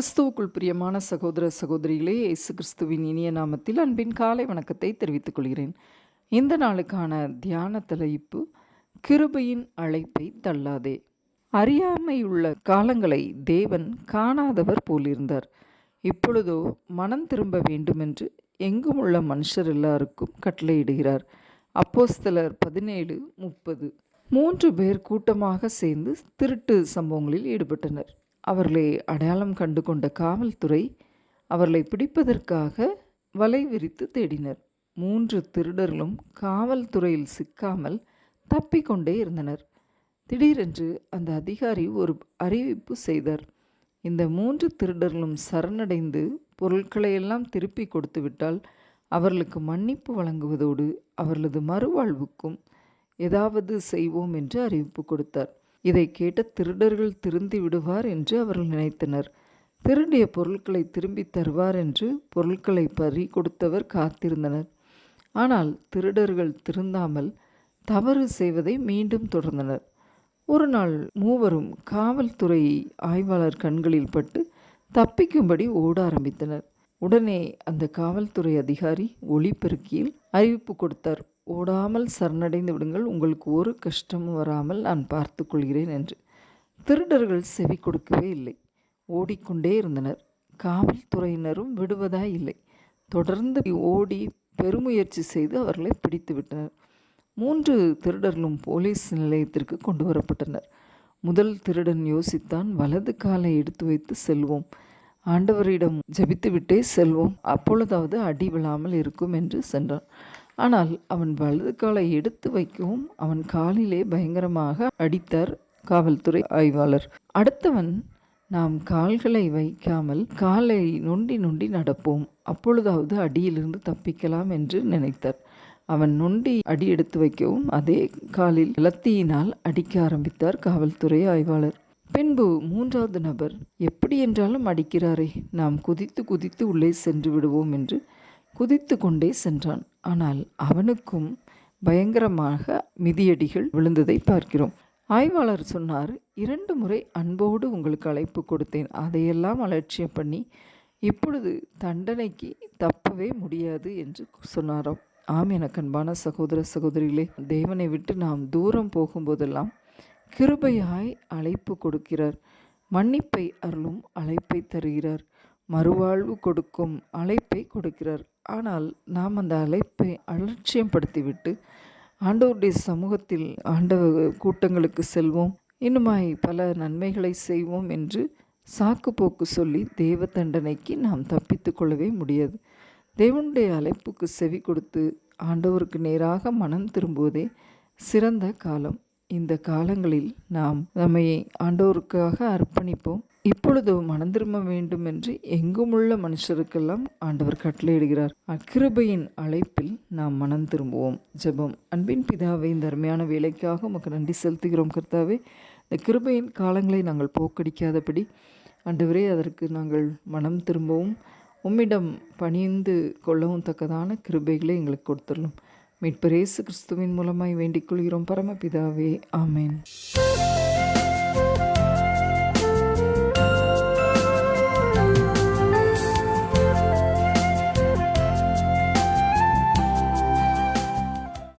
கிறிஸ்துவுக்குள் பிரியமான சகோதர சகோதரிகளே இயேசு கிறிஸ்துவின் இனிய நாமத்தில் அன்பின் காலை வணக்கத்தை தெரிவித்துக் கொள்கிறேன். இந்த நாளுக்கான தியான தலைப்பு கிருபையின் அழைப்பை தள்ளாதே. அறியாமையுள்ள காலங்களை தேவன் காணாதவர் போலிருந்தார். இப்பொழுதோ மனம் திரும்ப வேண்டுமென்று எங்கும் உள்ள மனுஷர் எல்லாருக்கும் கட்டளையிடுகிறார். அப்போஸ்தலர் பதினேழு முப்பது. மூன்று பேர் கூட்டமாக சேர்ந்து திருட்டு சம்பவங்களில் ஈடுபட்டனர். அவர்களை அடையாளம் கண்டு கொண்ட காவல்துறை அவர்களை பிடிப்பதற்காக வலை விரித்து தேடினர். மூன்று திருடர்களும் காவல்துறையில் சிக்காமல் தப்பிக்கொண்டே இருந்தனர். திடீரென்று அந்த அதிகாரி ஒரு அறிவிப்பு செய்தார். இந்த மூன்று திருடர்களும் சரணடைந்து பொருட்களையெல்லாம் திருப்பி கொடுத்துவிட்டால் அவர்களுக்கு மன்னிப்பு வழங்குவதோடு அவர்களது மறுவாழ்வுக்கும் ஏதாவது செய்வோம் என்று அறிவிப்பு கொடுத்தார். இதை கேட்ட திருடர்கள் திருந்தி விடுவார் என்று அவர்கள் நினைத்தனர். திருடிய பொருட்களை திரும்பி தருவார் என்று பொருட்களை பறி கொடுத்தவர் காத்திருந்தனர். ஆனால் திருடர்கள் திருந்தாமல் தவறு செய்வதை மீண்டும் தொடர்ந்தனர். ஒரு நாள் மூவரும் காவல்துறை ஆய்வாளர் கண்களில் பட்டு தப்பிக்கும்படி ஓட ஆரம்பித்தனர். உடனே அந்த காவல்துறை அதிகாரி ஒளிபெருக்கியில் அறிவிப்பு கொடுத்தார். ஓடாமல் சரணடைந்து விடுங்கள். உங்களுக்கு ஒரு கஷ்டமும் வராமல் நான் பார்த்து கொள்கிறேன் என்று. திருடர்கள் செவி கொடுக்கவே இல்லை. ஓடிக்கொண்டே இருந்தனர். காவல்துறையினரும் விடுவதாய் இல்லை. தொடர்ந்து ஓடி பெருமுயற்சி செய்து அவர்களை பிடித்து விட்டனர். மூன்று திருடர்களும் போலீஸ் நிலையத்திற்கு கொண்டு வரப்பட்டனர். முதல் திருடன் யோசித்தான் வலது காலை எடுத்து வைத்து செல்வோம். ஆண்டவரிடம் ஜபித்துவிட்டே செல்வோம். அப்பொழுதாவது அடி விழாமல் இருக்கும் என்று சென்றான். ஆனால் அவன் வலது காலை எடுத்து வைக்கவும் அவன் காலிலே பயங்கரமாக அடித்தார் காவல்துறை ஆய்வாளர். அடுத்தவன் நாம் கால்களை வைக்காமல் காலை நொண்டி நொண்டி நடப்போம். அப்பொழுதாவது அடியிலிருந்து தப்பிக்கலாம் என்று நினைத்தார். அவன் நொண்டி அடி எடுத்து வைக்கவும் அதே காலில் லத்தியினால் அடிக்க ஆரம்பித்தார் காவல்துறை ஆய்வாளர். பின்பு மூன்றாவது நபர் எப்படி என்றாலும் அடிக்கிறாரே நாம் குதித்து குதித்து உள்ளே சென்று விடுவோம் என்று குதித்து கொண்டே சென்றான். ஆனால் அவனுக்கும் பயங்கரமாக மிதியடிகள் விழுந்ததை பார்க்கிறோம். ஆய்வாளர் சொன்னார் இரண்டு முறை அன்போடு உங்களுக்கு அழைப்பு கொடுத்தேன். அதையெல்லாம் அலட்சியம் பண்ணி இப்பொழுது தண்டனைக்கு தப்பவே முடியாது என்று சொன்னாராம். ஆம் எனக்கு அன்பான சகோதர சகோதரிகளே தேவனை விட்டு நாம் தூரம் போகும்போதெல்லாம் கிருபையாய் அழைப்பு கொடுக்கிறார். மன்னிப்பை அருளும் அழைப்பை தருகிறார். மறுவாழ்வு கொடுக்கும் அழைப்பை கொடுக்கிறார். ஆனால் நாம் அந்த அழைப்பை அலட்சியப்படுத்திவிட்டு ஆண்டவருடைய சமூகத்தில் ஆண்டவர் கூட்டங்களுக்கு செல்வோம். இன்னுமாய் பல நன்மைகளை செய்வோம் என்று சாக்கு போக்கு சொல்லி தெய்வ தண்டனைக்கு நாம் தப்பித்து கொள்ளவே முடியாது. தேவனுடைய அழைப்புக்கு செவி கொடுத்து ஆண்டவருக்கு நேராக மனம் திரும்புவதே சிறந்த காலம். இந்த காலங்களில் நாம் நம்மை ஆண்டோருக்காக அர்ப்பணிப்போம். இப்பொழுது மனம் திரும்ப வேண்டும் என்று எங்குமுள்ள மனுஷருக்கெல்லாம் ஆண்டவர் கட்டளையிடுகிறார். அக்கிருபையின் அழைப்பில் நாம் மனம் திரும்புவோம். ஜெபம். அன்பின் பிதாவை இந்த அருமையான வேலைக்காக உமக்கு நன்றி செலுத்துகிறோம் கர்த்தாவே. இந்த கிருபையின் காலங்களை நாங்கள் போக்கடிக்காதபடி ஆண்டவரே அதற்கு நாங்கள் மனம் திரும்பவும் உம்மிடம் பணிந்து கொள்ளவும் தக்கதான கிருபைகளை எங்களுக்கு கொடுத்துடணும் மீட்பரேசு கிறிஸ்துவின் மூலமாய் வேண்டிக் கொள்கிறோம். பரமபிதாவே ஆமேன்.